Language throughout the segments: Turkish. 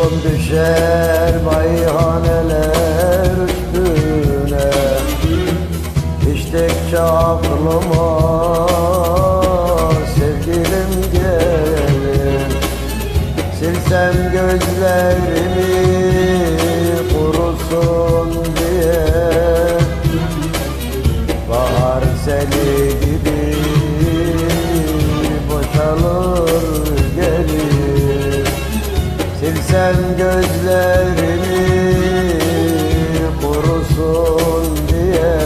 Yolum düşer meyhaneler üstüne. İçtikçe aklıma sevgilim gelir Silsem gözlerimi kurusun diye. Bahar seli gibi boşalır Silsem gözlerimi kurusun diye.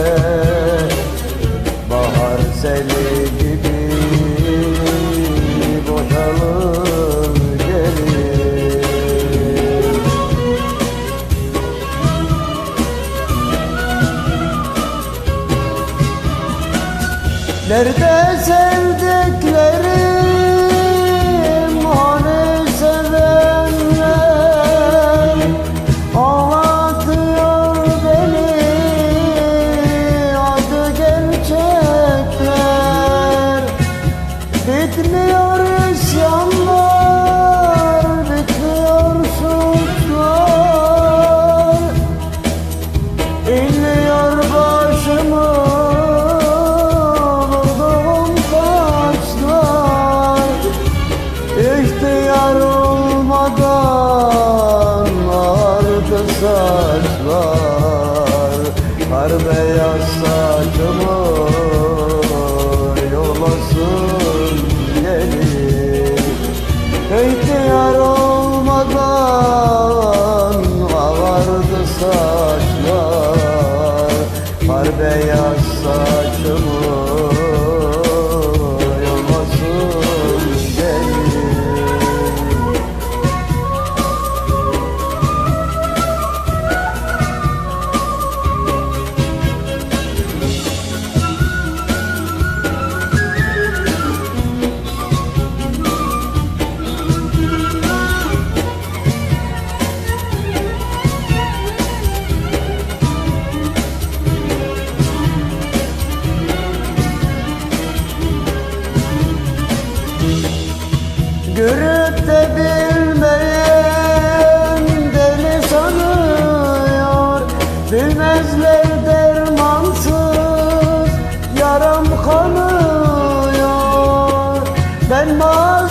Bahar seli gibi boşalır gelir Nerede sevdiklerim İnliyor başımı vurduğum taşlar. İhtiyar olmadan ağardı saçlar. Kar beyaz saçımı yolasın gelir İhtiyar olmadan ağardı saçlar beyaz saçımı Görüp de bilmeyen deli sanıyor. Bilmezler dermansız yaram kanıyor. Ben mazimi